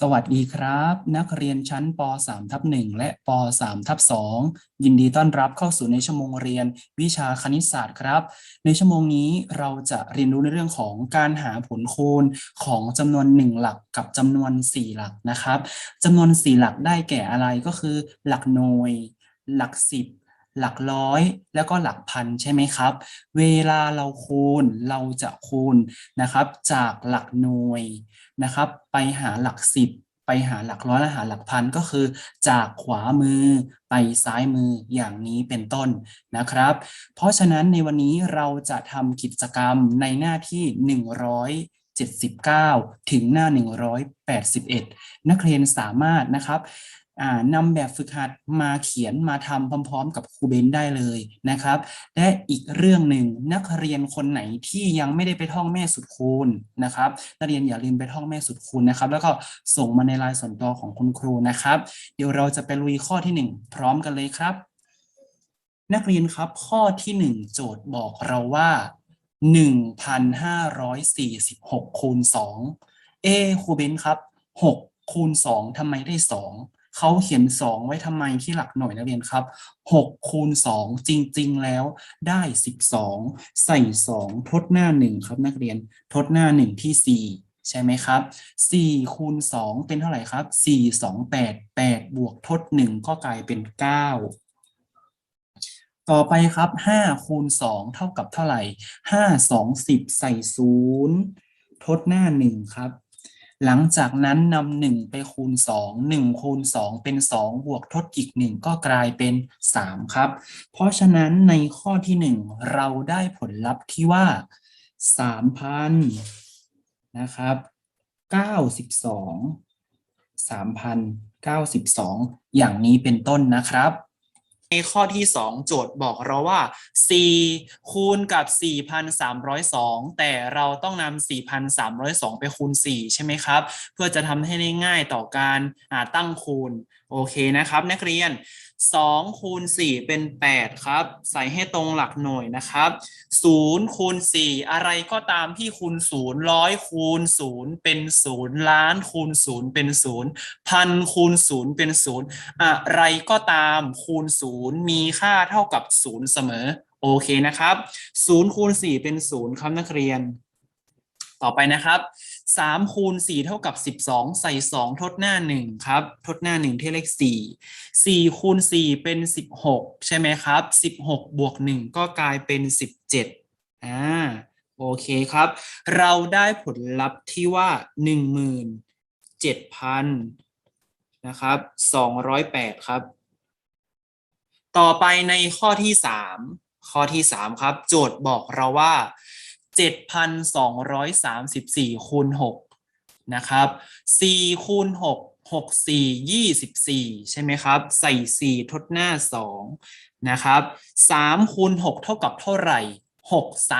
สวัสดีครับ นักเรียนชั้นป .3 ทับ1และป .3 ทับ2ยินดีต้อนรับเข้าสู่ในชั่วโมงเรียนวิชาคณิตศาสตร์ครับ ในชั่วโมงนี้เราจะเรียนรู้ในเรื่องของการหาผลคูณของจำนวน 1 หลักกับจำนวน 4 หลักนะครับจำนวน 4 หลักได้แก่อะไรก็คือ หลักหน่วย หลักสิบหลักร้อยแล้วก็หลักพันใช่ไหมครับ เวลาเราคูณเราจะคูณนะครับ จากหลักหน่วย นะครับ ไปหาหลักสิบไปหาหลักร้อยและหาหลักพันก็คือ จากขวามือไปซ้ายมืออย่างนี้เป็นต้นนะครับ เพราะฉะนั้นในวันนี้เราจะทำกิจกรรมในหน้าที่ 179 ถึงหน้า 181 นักเรียนสามารถนะครับ นำแบบฝึกหัดมาเขียนมาทำพร้อมๆ กับครูเบนได้เลยนะครับ และอีกเรื่องหนึ่งนักเรียนคนไหนที่ยังไม่ได้ไปท่องแม่สุดคูณนะครับ นักเรียนอย่าลืมไปท่องแม่สุดคูณนะครับ แล้วก็ส่งมาในไลน์ส่วนตัวของคุณครูนะครับ เดี๋ยวเราจะไปลุยข้อที่หนึ่งพร้อมกันเลยครับ นักเรียนครับข้อที่หนึ่งโจทย์บอกเราว่าหนึ่งพันห้าร้อยสี่สิบหกคูณสองเอครูเบนครับหกคูณสองทำไมได้สอง เขาเขียนสองไว้ทำไมที่หลักหน่วยนักเรียนครับหกคูณสองจริง ๆ แล้วได้สิบสองใส่สองทดหน้าหนึ่งครับนักเรียนทดหน้าหนึ่งที่สี่ใช่ไหมครับสี่คูณสองเป็นเท่าไหร่ครับสี่สองแปดแปดบวกทดหนึ่งก็กลายเป็นเก้าต่อไปครับห้าคูณสองเท่ากับเท่าไหร่ห้าสองสิบใส่ศูนย์ทดหน้าหนึ่งครับ หลังจากนั้นนำหนึ่งไปคูณสองหนึ่งคูณสองเป็นสองบวกทดอีกหนึ่งก็กลายเป็นสามครับ เพราะฉะนั้นในข้อที่หนึ่งเราได้ผลลัพธ์ที่ว่าสามพันนะครับเก้าสิบสองสามพันเก้าสิบสองอย่างนี้เป็นต้นนะครับ ในข้อที่ 2 โจทย์บอกเราว่า 4 คูณกับ 4,302 แต่เราต้องนำ4,302 ไปคูณ 4 ใช่ไหมครับ เพื่อจะทำให้ได้ง่ายต่อการตั้งคูณ โอเคนะครับ นักเรียน 2 คูณ 4 เป็น 8 ครับ ใส่ให้ตรงหลักหน่วยนะครับ 0 คูณ 4 อะไรก็ตามที่คูณ0ร้อยคูณ 0 เป็น 0 ล้านคูณ 0 เป็น 0 พันคูณ 0 เป็น 0 อะไรก็ตามคูณ 0มีค่าเท่ากับ 0 เสมอ โอเคนะครับ0คูณ4เป็น 0ครับนักเรียน ต่อไปนะครับ3คูณ4เท่ากับ 12 ใส่ 2 ทดหน้า 1 ครับ ทดหน้า 1 ที่เลข 4 4คูณ4เป็น 16 ใช่ไหมครับ 16 บวก 1 ก็กลายเป็น 17อ่าโอเคครับ เราได้ผลลัพธ์ที่ว่า 17,000นะครับ208 ครับ ต่อไปในข้อที่ 3 ข้อที่ 3 ครับ โจทย์บอกเราว่า 7,234คูณ6นะครับ4คูณ6 6 4 24 ใช่ไหมครับ ใส่ 4 ทดหน้า 2 นะครับ3คูณ6เท่ากับเท่าไหร่ 6 3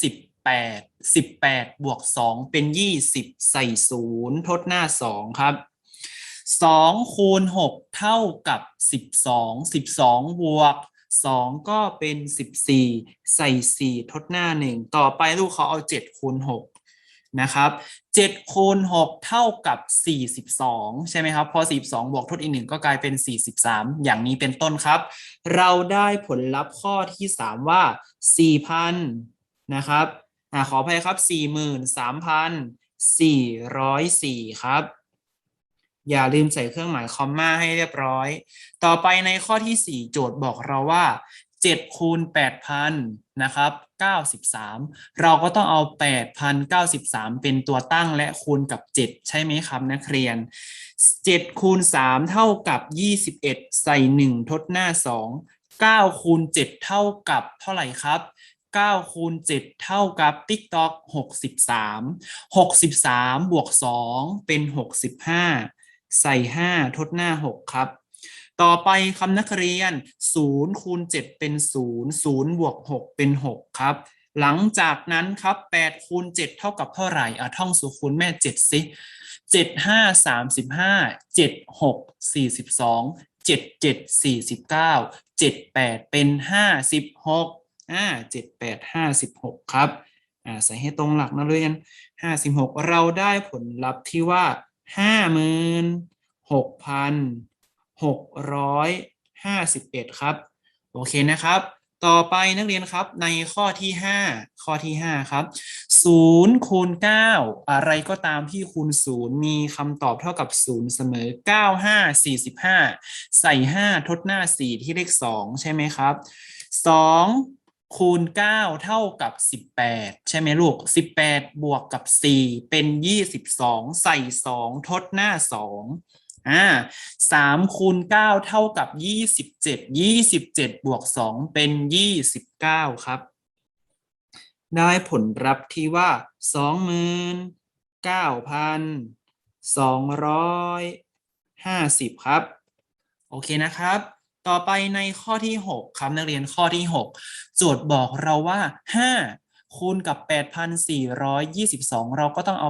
18 18 บวก 2 เป็น 20 ใส่ 0 ทดหน้า 2 ครับ 2คูณ6เท่ากับ 12 12บวก 2 ก็เป็น 14 ใส่ 4 ทดหน้า 1 ต่อไปลูกเขาเอา 7 คูณ 6 นะครับ 7 คูณ 6 เท่ากับ 42 ใช่ไหมครับ พอ 42 บวกทดอีก 1 ก็กลายเป็น 43 อย่างนี้เป็นต้นครับ เราได้ผลลัพธ์ข้อที่ 3 ว่า 4,000 นะครับอ่าขออภัยครับ 43,404 ครับ อย่าลืมใส่เครื่องหมายคอมมาให้เรียบร้อย ต่อไปในข้อที่ 4 โจทย์บอกเราว่า7คูณ8,000นะครับ93 เราก็ต้องเอา 8,093 เป็นตัวตั้งและคูณกับ 7 ใช่ไหมครับนักเรียน 7 คูณ 3 เท่ากับ 21 ใส่ 1 ทดหน้า 2 9 คูณ 7 เท่ากับเท่าไหร่ครับ9คูณ7เท่ากับติ๊กตอก63 63 บวก 2 เป็น 65 ใส่ 5 ทดหน้า 6 ครับ ต่อไปคำนักเรียน 0 คูณ 7 เป็น 0 0 บวก 6 เป็น 6 ครับ หลังจากนั้นครับ 8 คูณ 7 เท่ากับเท่าไหร่อะท่องสูคูณแม่ 7 สิ 7 5 35 7 6 42 7 7 49 7 8 เป็น 56อ่า7 8 56 ครับอ่าใส่ให้ตรงหลักนะเรียน 56 เราได้ผลลัพธ์ที่ว่า ห้าหมื่นหกพันหกร้อยห้าสิบเอ็ดครับ โอเคนะครับ ต่อไปนักเรียนครับในข้อที่ห้าข้อที่ห้าครับศูนย์คูณเก้าอะไรก็ตามที่คูณศูนย์มีคำตอบเท่ากับศูนย์เสมอเก้าห้าสี่สิบห้าใส่ห้าทดหน้าสี่ที่เลขสองใช่ไหมครับสอง คูณเก้าเท่ากับสิบแปดใช่ไหมลูกสิบแปดบวกกับสี่เป็นยี่สิบสองใส่สองทดหน้าสองอ่าสามคูณเก้าเท่ากับยี่สิบเจ็ดยี่สิบเจ็ดบวกสองเป็นยี่สิบเก้าครับ ได้ผลลัพธ์ที่ว่าสองหมื่นเก้าพันสองร้อยห้าสิบครับ โอเคนะครับ ต่อไปในข้อที่ 6ครับนักเรียนข้อที่ 6 โจทย์บอกเราว่า 5 คูณกับ 8,422 เราก็ต้องเอา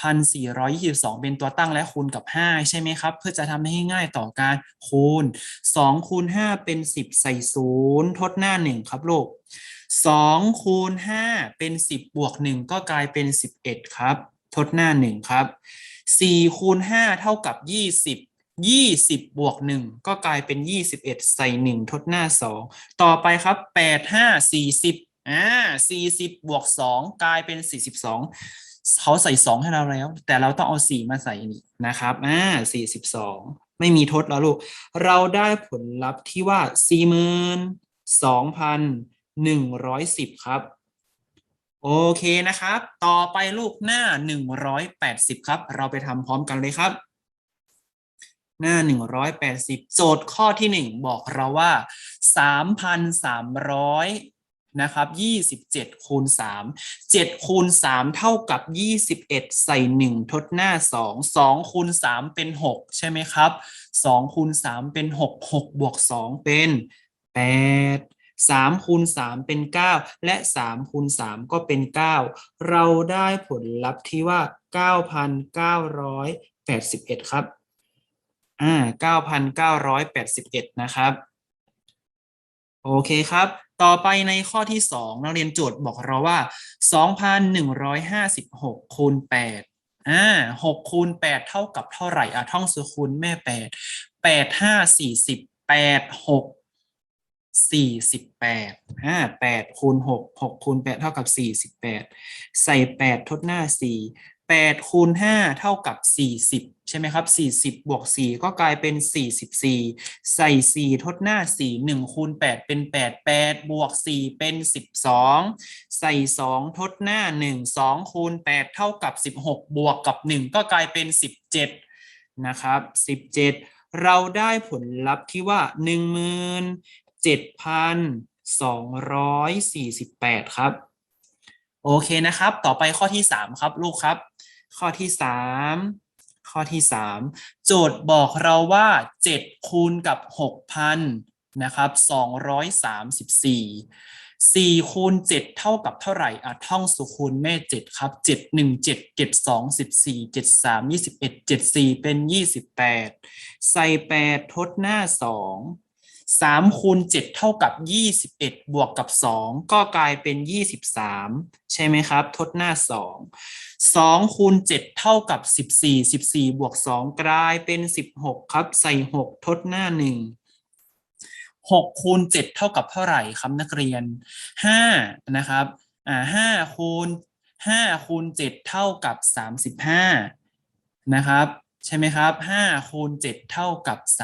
8,422 เป็นตัวตั้งและคูณกับ 5 ใช่ไหมครับ เพื่อจะทำให้ง่ายต่อการคูณ 2 คูณ 5 เป็น 10 ใส่ 0 ทดหน้า 1 ครับลูก 2 คูณ 5 เป็น 10 บวก 1 ก็กลายเป็น 11 ครับ ทดหน้า 1 ครับ 4 คูณ 5 เท่ากับ 20 ยี่สิบบวกหนึ่งก็กลายเป็นยี่สิบเอ็ดใส่หนึ่งทดหน้าสองต่อไปครับแปดห้าสี่สิบอ่าสี่สิบบวกสองกลายเป็นสี่สิบสองเขาใส่สองให้เราแล้ว แต่เราต้องเอาสี่มาใส่นี่นะครับอ่าสี่สิบสองไม่มีทดแล้วลูก เราได้ผลลัพธ์ที่ว่าสี่หมื่นสองพันหนึ่งร้อยสิบครับ โอเคนะครับ ต่อไปลูกหน้าหนึ่งร้อยแปดสิบครับ เราไปทำพร้อมกันเลยครับ หน้า 180 โจทย์ข้อที่ 1 บอกเราว่า 3,300 นะครับ 27 คูณ 3 7 คูณ 3 เท่ากับ 21 ใส่ 1 ทดหน้า 2 2 คูณ 3 เป็น 6 ใช่ไหมครับ 2 คูณ 3 เป็น 6 6 บวก 2 เป็น 8 3คูณ3เป็น 9 และ 3คูณ3ก็เป็น 9 เราได้ผลลัพธ์ที่ว่า 9,981 ครับ อ่าเก้าพันเก้าร้อยแปดสิบเอ็ดนะครับ โอเคครับ ต่อไปในข้อที่สองนักเรียนโจทย์บอกเราว่าสองพันหนึ่งร้อยห้าสิบหกคูณแปดอ่าหกคูณแปดเท่ากับเท่าไหร่อะท่องสูตรคูณแม่แปดแปดห้าสี่สิบแปดหกสี่สิบแปดอ่าแปดคูณหกหกคูณแปดเท่ากับสี่สิบแปดใส่แปดทดหน้าสี่ แปดคูณห้าเท่ากับสี่สิบใช่ไหมครับสี่สิบบวกสี่ก็กลายเป็นสี่สิบสี่ใส่สี่ทดหน้าสี่หนึ่งคูณแปดเป็นแปดแปดบวกสี่เป็นสิบสองใส่สองทดหน้าหนึ่งสองคูณแปดเท่ากับสิบหกบวกกับหนึ่งก็กลายเป็นสิบเจ็ดนะครับสิบเจ็ดเราได้ผลลัพธ์ที่ว่าหนึ่งหมื่นเจ็ดพันสองร้อยสี่สิบแปดครับโอเคนะครับ ต่อไปข้อที่สามครับ ลูกครับ ข้อที่สามข้อที่สามโจทย์บอกเราว่าเจ็ดคูณกับหกพันนะครับสองร้อยสามสิบสี่สี่คูณเจ็ดเท่ากับเท่าไหร่อะท่องสุคูณแม่เจ็ดครับเจ็ดหนึ่งเจ็ดเจ็ดสองสิบสี่เจ็ดสามยี่สิบเอ็ดเจ็ดสี่เป็นยี่สิบแปดใส่แปดทดหน้าส องสามคูณเจ็ดเท่ากับยี่สิบเอ็ดบวกกับสองก็กลายเป็นยี่สิบสามใช่ไหมครับ ทดหน้าสองสองคูณเจ็ดเท่ากับสิบสี่สิบสี่บวกสองกลายเป็นสิบหกครับ ใส่หกทดหน้าหนึ่งหกคูณเจ็ดเท่ากับเท่าไหร่ครับนักเรียนห้านะครับอ่าห้าคูณห้าคูณเจ็ดเท่ากับสามสิบห้านะครับ ใช่ไหมครับห้าคูณเจ็ดเท่ากับส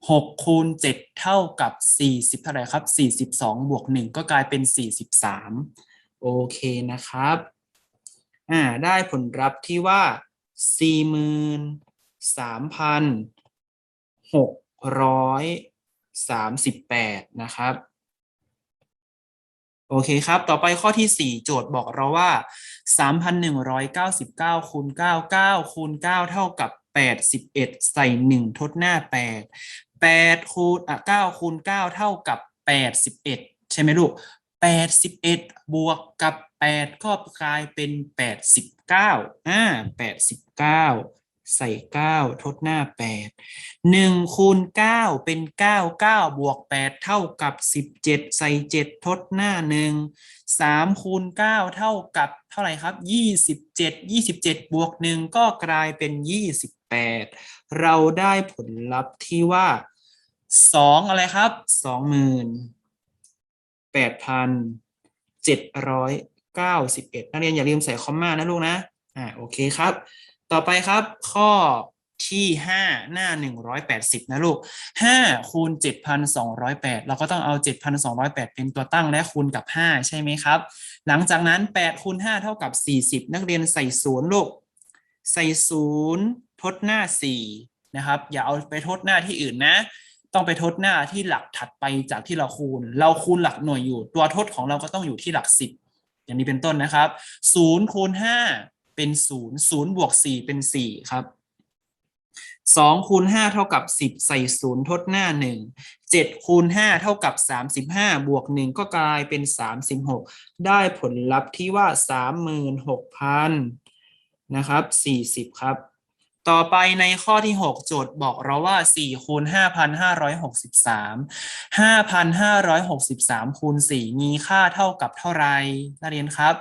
ามสิบห้าหกคูณเจ็ดเท่ากับสี่สิบเท่าไหร่ครับสี่สิบสองบวกหนึ่งก็กลายเป็นสี่สิบสามโอเคนะครับ อ่า ได้ผลลัพธ์ที่ว่าสี่หมื่นสามพันหกร้อยสามสิบแปดนะครับ โอเคครับ ต่อไปข้อที่ 4 โจทย์บอกเราว่า 3,199คูณ9 9คูณ9 เท่ากับ81 ใส่ 1 ทดหน้า 8 แปดคูณอะเก้าคูณเก้าเท่ากับแปดสิบเอ็ดใช่ไหมลูกแปดสิบเอ็ดบวกกับแปดก็กลายเป็นแปดสิบเก้าอ่าแปดสิบเก้า ใส่ 9 ทดหน้าแปดหนึ่งคูณเก้าเป็นเก้าเก้าบวกแปดเท่ากับสิบเจ็ดใส่เจ็ดทดหน้าหนึ่งสามคูณเก้าเท่ากับเท่าไหร่ครับยี่สิบเจ็ดยี่สิบเจ็ดบวกหนึ่งก็กลายเป็นยี่สิบแปดเราได้ผลลัพธ์ที่ว่าสองอะไรครับสองหมื่นแปดพันเจ็ดร้อยเก้าสิบเอ็ดนักเรียนอย่าลืมใส่คอมมานะลูกนะ อ่าโอเคครับ ต่อไปครับข้อที่ห้าหน้าหนึ่งร้อยแปดสิบนะลูกห้าคูณเจ็ดพันสองร้อยแปดเราก็ต้องเอาเจ็ดพันสองร้อยแปดเป็นตัวตั้งและคูณกับห้าใช่ไหมครับ หลังจากนั้นแปดคูณห้าเท่ากับสี่สิบนักเรียนใส่ศูนย์ลูก ใส่ศูนย์ทดหน้าสี่นะครับ อย่าเอาไปทดหน้าที่อื่นนะ ต้องไปทดหน้าที่หลักถัดไปจากที่เราคูณ เราคูณหลักหน่วยอยู่ ตัวทดของเราก็ต้องอยู่ที่หลักสิบอย่างนี้เป็นต้นนะครับศูนย์คูณห้า เป็นศูนย์ศูนย์บวกสี่เป็นสี่ครับสองคูณห้าเท่ากับสิบใส่ศูนย์ทดหน้าหนึ่งเจ็ดคูณห้าเท่ากับสามสิบห้าบวกหนึ่งก็กลายเป็นสามสิบหกได้ผลลัพธ์ที่ว่าสามหมื่นหกพันนะครับสี่สิบครับ ต่อไปในข้อที่ 6 โจทย์บอกเราว่า 4 คูณ 5,563 5,563 คูณ 4 มีค่าเท่ากับเท่าไรนักเรียนครับ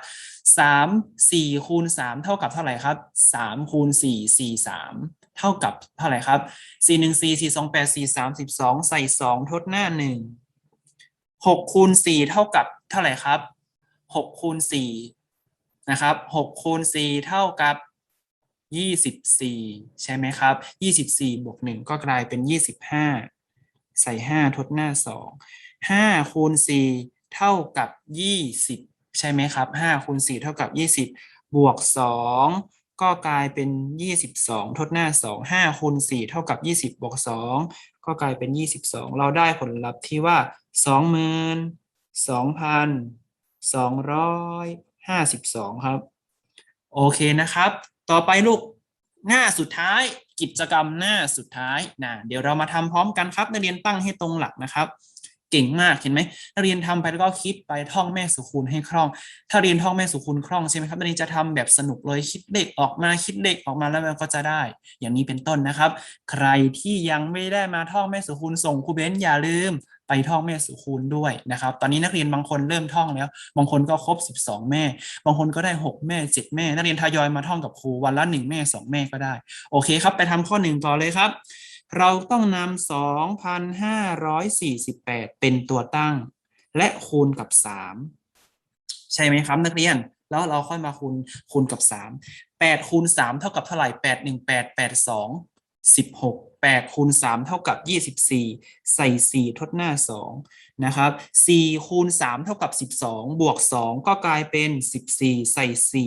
3 4 คูณ 3 เท่ากับเท่าไหร่ครับ 3 คูณ 4 4 3 เท่ากับเท่าไหร่ครับ 4 1 4 4 2 8 4 3 12 ใส่ 2 ทดหน้า 1 6 คูณ 4 เท่ากับเท่าไหร่ครับ 6 คูณ 4 นะครับ 6 คูณ 4 เท่ากับ ยี่สิบสี่ใช่ไหมครับยี่สิบสี่บวกหนึ่งก็กลายเป็นยี่สิบห้าใส่ห้าทดหน้าสองห้าคูณสี่เท่ากับยี่สิบใช่ไหมครับห้าคูณสี่เท่ากับยี่สิบบวกสองก็กลายเป็นยี่สิบสองทดหน้าสองห้าคูณสี่เท่ากับยี่สิบบวกสองก็กลายเป็นยี่สิบสองเราได้ผลลัพธ์ที่ว่าสองหมื่นสองพันสองร้อยห้าสิบสองครับ โอเคนะครับ ต่อไปลูกหน้าสุดท้ายกิจกรรมหน้าสุดท้ายนะเดี๋ยวเรามาทำพร้อมกันครับ นักเรียนตั้งให้ตรงหลักนะครับ เก่งมากเห็นไหมนักเรียนทำไปแล้วก็คิดไปท่องแม่สุคูณให้คล่อง ถ้าเรียนท่องแม่สุคูณคล่องใช่ไหมครับนักเรียนจะทำแบบสนุกเลยคิดเลขออกมาคิดเลขออกมาแล้วมันก็จะได้ อย่างนี้เป็นต้นนะครับ ใครที่ยังไม่ได้มาท่องแม่สุคูณส่งครูเบนอย่าลืม ไปท่องแม่สุคูณด้วยนะครับ ตอนนี้นักเรียนบางคนเริ่มท่องแล้ว บางคนก็ครบ 12 แม่ บางคนก็ได้ 6 แม่ 7 แม่ นักเรียนทยอยมาท่องกับครูวันละ 1 แม่ 2 แม่ก็ได้ โอเคครับ ไปทำข้อ 1 ต่อเลยครับ เราต้องนำ2,548 เป็นตัวตั้ง และคูณกับ 3 ใช่ไหมครับนักเรียนแล้วเราค่อยมาคูณคูณกับ 3 8คูณ3เท่ากับเท่าไหร่ 8 1 8 8 2 16 8คูณ3เท่ากับ 24 ใส่ 4 ทดหน้า 2 นะครับ4คูณ3เท่ากับ 12 บวก 2 ก็กลายเป็น 14 ใส่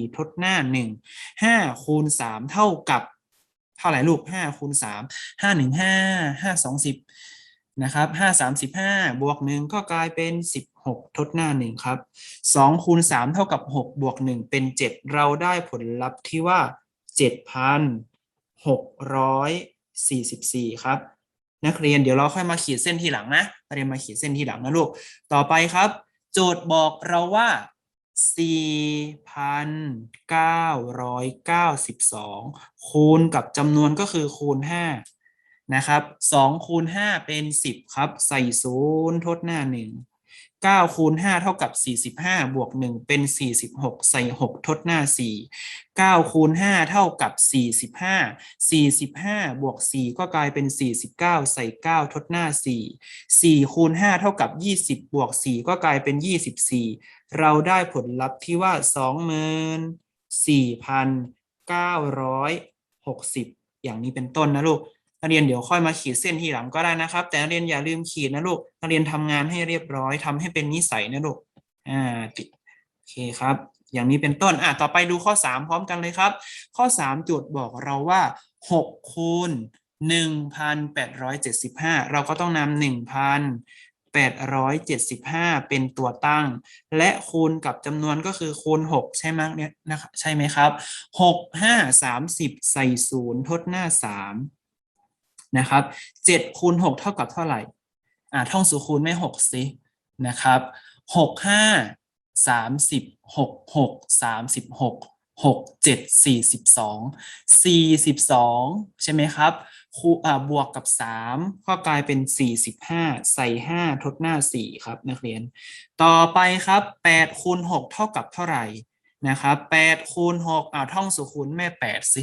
4 ทดหน้า 1 5 คูณ 3 เท่ากับ เท่าไหร่ลูก 5 คูณ 3 5 1 5 5 2 10 นะครับ 5 35 บวก 1 ก็กลายเป็น 16 ทดหน้า 1 ครับ 2 คูณ 3 เท่ากับ 6 บวก 1 เป็น 7 เราได้ผลลัพธ์ที่ว่า 644 ครับ นักเรียนเดี๋ยวเราค่อยมาขีดเส้นทีหลังนะเรียนมาขีดเส้นทีหลังนะลูก ต่อไปครับ โจทย์บอกเราว่า 4,992 คูณกับจำนวนก็คือคูณ 5 นะครับ2คูณ 5 เป็น 10 ครับ ใส่ศูนย์ทดหน้า 1 9คูณ5เท่ากับ 45 บวก 1 เป็น 46 ใส่ 6 ทดหน้า 4 9คูณ5เท่ากับ 45 45 บวก 4 ก็กลายเป็น 49 ใส่ 9 ทดหน้า 4 4คูณ5เท่ากับ 20 บวก 4 ก็กลายเป็น 24 เราได้ผลลัพธ์ที่ว่า 24,960 อย่างนี้เป็นต้นนะลูก นักเรียนเดี๋ยวค่อยมาขีดเส้นทีหลังก็ได้นะครับ แต่นักเรียนอย่าลืมขีดนะลูกนักเรียนทำงานให้เรียบร้อยทำให้เป็นนิสัยนะลูกอ่าโอเคครับ อย่างนี้เป็นต้นอะต่อไปดูข้อ 3 พร้อมกันเลยครับ ข้อ3โจทย์บอกเราว่า 6 คูณ 1,875 เราก็ต้องนำ1,875 เป็นตัวตั้ง และคูณกับจำนวนก็คือคูณ 6 ใช่ไหมเนี่ยนะครับใช่ไหมครับ 6 5 30 ใส่ศูนย์ทดหน้า 3 นะครับ7คูณ6เท่ากับเท่าไหร่อ่าท่องสูคูณไม่6สินะครับ6 5 30 6 6 36หกหกสามสิบหกหกเจ็ดสี่สิบสองสี่สิบสองใช่ไหมครับคูอ่าบวกกับสามก็กลายเป็นสี่สิบห้าใส่ห้าทดหน้าสี่ครับนักเรียน ต่อไปครับแปดคูณหกเท่ากับเท่าไหร่นะครับแปดคูณหกอ่าท่องสุขุนแม่แปดสิ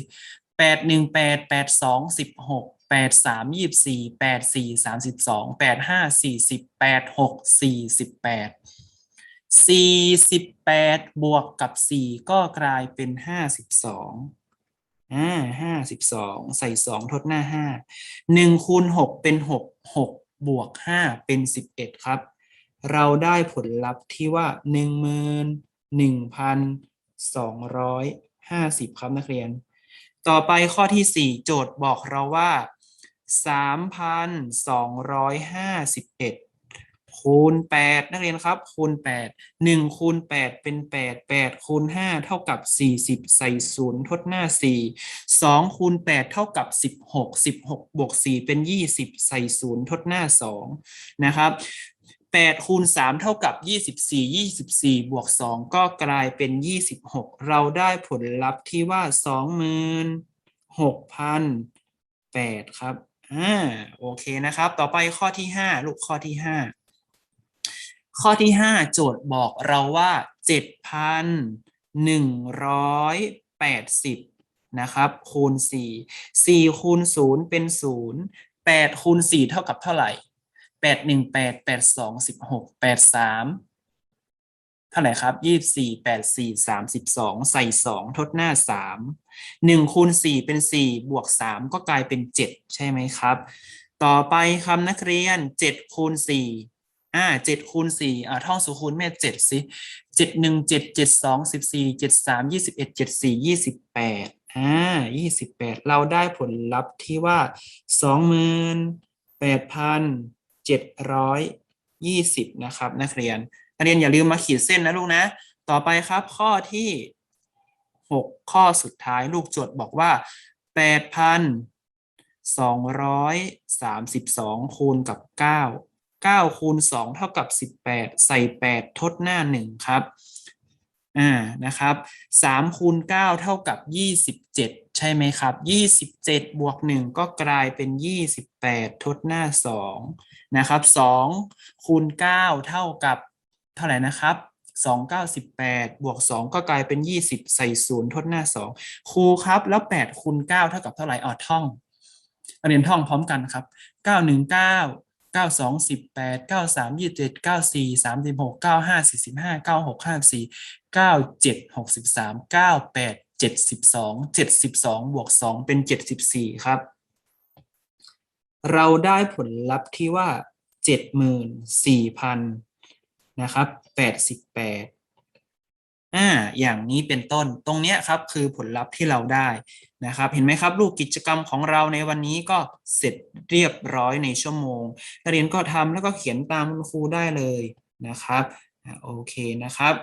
แปดหนึ่งแปดแปดสองสิบหก แปดสามยี่สี่แปดสี่สามสิบสองแปดห้าสี่สิบแปดหกสี่สิบแปดสี่สิบแปดบวกกับสี่ก็กลายเป็นห้าสิบสองอ่าห้าสิบสองใส่สองทดหน้าห้าหนึ่งคูณหกเป็นหกหกบวกห้าเป็นสิบเอ็ดครับ เราได้ผลลัพธ์ที่ว่าหนึ่งหมื่นหนึ่งพันสองร้อยห้าสิบครับนักเรียน ต่อไปข้อที่สี่โจทย์บอกเราว่า สามพันสองร้อยห้าสิบเอ็ดคูณแปดนักเรียนครับ คูณแปดหนึ่งคูณแปดเป็นแปดแปดคูณห้าเท่ากับสี่สิบใส่ศูนย์ทดหน้าสี่สองคูณแปดเท่ากับสิบหกสิบหกบวกสี่เป็นยี่สิบใส่ศูนย์ทดหน้าสองนะครับแปดคูณสามเท่ากับยี่สิบสี่ยี่สิบสี่บวกสองก็กลายเป็นยี่สิบหกเราได้ผลลัพธ์ที่ว่าสองหมื่นหกพันแปดครับ อ่าโอเคนะครับ ต่อไปข้อที่ห้าลูกข้อที่ห้าข้อที่ห้าโจทย์บอกเราว่าเจ็ดพันหนึ่งร้อยแปดสิบนะครับคูณสี่สี่คูณศูนย์เป็นศูนย์แปดคูณสี่เท่ากับเท่าไหร่แปดหนึ่งแปดแปดสองสิบหกแปดสาม เท่าไหร่ครับยี่สิบสี่แปดสี่สามสิบสองใส่สองทดหน้าสามหนึ่งคูณสี่เป็นสี่บวกสามก็กลายเป็นเจ็ดใช่ไหมครับ ต่อไปคำนักเรียนเจ็ดคูณสี่อ่าเจ็ดคูณสี่อ่าท่องสุคูณแม่เจ็ดสิเจ็ดหนึ่งเจ็ดเจ็ดสองสิบสี่เจ็ดสามยี่สิบเอ็ดเจ็ดสี่ยี่สิบแปดอ่ายี่สิบแปดเราได้ผลลัพธ์ที่ว่าสองหมื่นแปดพันเจ็ดร้อยยี่สิบนะครับ นักเรียน นักเรียนอย่าลืมมาขีดเส้นนะลูกนะ ต่อไปครับข้อที่หกข้อสุดท้ายลูกโจทย์บอกว่าแปดพันสองร้อยสามสิบสองคูณกับเก้าเก้าคูณสองเท่ากับสิบแปดใส่แปดทดหน้าหนึ่งครับอ่านะครับสามคูณเก้าเท่ากับยี่สิบเจ็ดใช่ไหมครับยี่สิบเจ็ดบวกหนึ่งก็กลายเป็นยี่สิบแปดทดหน้าสองนะครับสองคูณเก้าเท่ากับ ท่าไหร่นะครับสองเก้าสิบแปดบวกสองก็กลายเป็นยี่สิบใส่ศูนย์ทดหน้าสองครูครับแล้วแปดคูณเก้าเท่ากับเท่าไหร่อ๋อท่องเรียนท่องพร้อมกันครับเก้าหนึ่งเก้าเก้าสองสิบแปดเก้าสามยี่สิบเจ็ดเก้าสี่สามสิบหกเก้าห้าสี่สิบห้าเก้าหกห้าสี่เก้าเจ็ดหกสิบสามเก้าแปดเจ็ดสิบสองเจ็ดสิบสองบวกสองเป็นเจ็ดสิบสี่ครับ เราได้ผลลัพธ์ที่ว่าเจ็ดหมื่ นะครับแปดสิบแปดอ่าอย่างนี้เป็นต้นตรงเนี้ยครับคือผลลัพธ์ที่เราได้นะครับ เห็นไหมครับ ลูกกิจกรรมของเราในวันนี้ก็เสร็จเรียบร้อยในชั่วโมงนักเรียนก็ทำแล้วก็เขียนตามคุณครูได้เลยนะครับอ่าโอเคนะครับ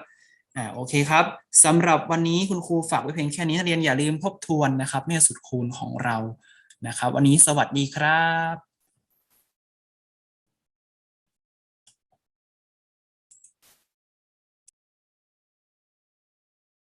อ่าโอเคครับสำหรับวันนี้คุณครูฝากไว้เพียงแค่นี้นักเรียนอย่าลืมทบทวนนะครับแม่สุดคูณของเรานะครับ วันนี้สวัสดีครับ